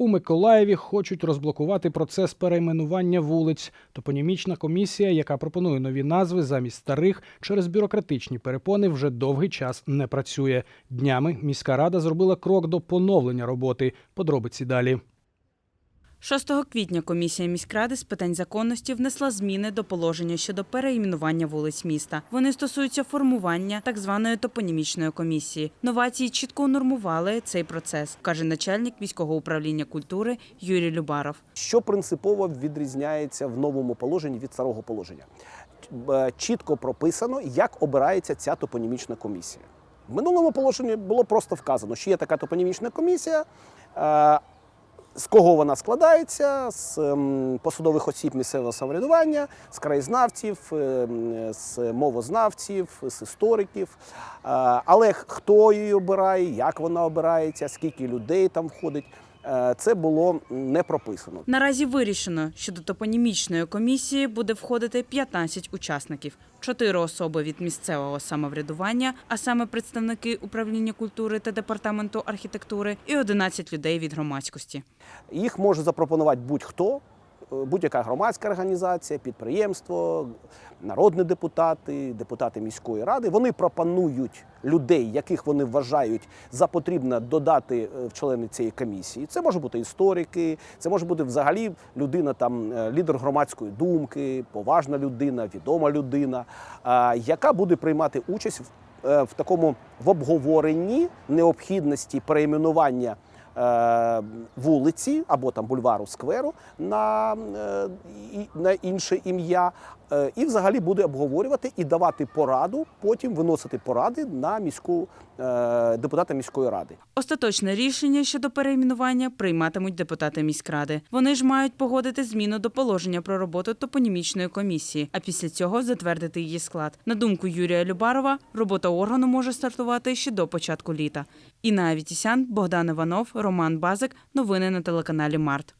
У Миколаєві хочуть розблокувати процес перейменування вулиць. Топонімічна комісія, яка пропонує нові назви замість старих, через бюрократичні перепони вже довгий час не працює. Днями міська рада зробила крок до поновлення роботи. Подробиці далі. 6 квітня комісія міськради з питань законності внесла зміни до положення щодо переіменування вулиць міста. Вони стосуються формування так званої топонімічної комісії. Новації чітко унормували цей процес, каже начальник міського управління культури Юрій Любаров. Що принципово відрізняється в новому положенні від старого положення? Е, Чітко прописано, як обирається ця топонімічна комісія. В минулому положенні було просто вказано, що є така топонімічна комісія. З кого вона складається? З посудових посадових осіб місцевого самоврядування, з краєзнавців, ем, з мовознавців, з істориків. Е, Але хто її обирає, як вона обирається, скільки людей там входить, це було не прописано. Наразі вирішено, що до топонімічної комісії буде входити 15 учасників, чотири особи від місцевого самоврядування, а саме представники управління культури та департаменту архітектури, і 11 людей від громадськості. Їх може запропонувати будь-хто, е, будь-яка громадська організація, підприємство, народні депутати, депутати міської ради. Вони пропонують людей, яких вони вважають за потрібне додати е, в члени цієї комісії. Це може бути історики, це може бути взагалі людина, там е, лідер громадської думки, поважна людина, відома людина, е, яка буде приймати участь в, в такому в обговоренні необхідності перейменування вулиці або там бульвару скверу на, е, на інше ім'я, е, і взагалі буде обговорювати і давати пораду, потім виносити поради на міську е, депутата міської ради. Остаточне рішення щодо перейменування прийматимуть депутати міськради. Вони ж мають погодити зміну до положення про роботу топонімічної комісії, а після цього затвердити її склад. На думку Юрія Любарова, робота органу може стартувати ще до початку літа. Інна Авітісян, Богдан Іванов, Роман Базик. Новини на телеканалі Март.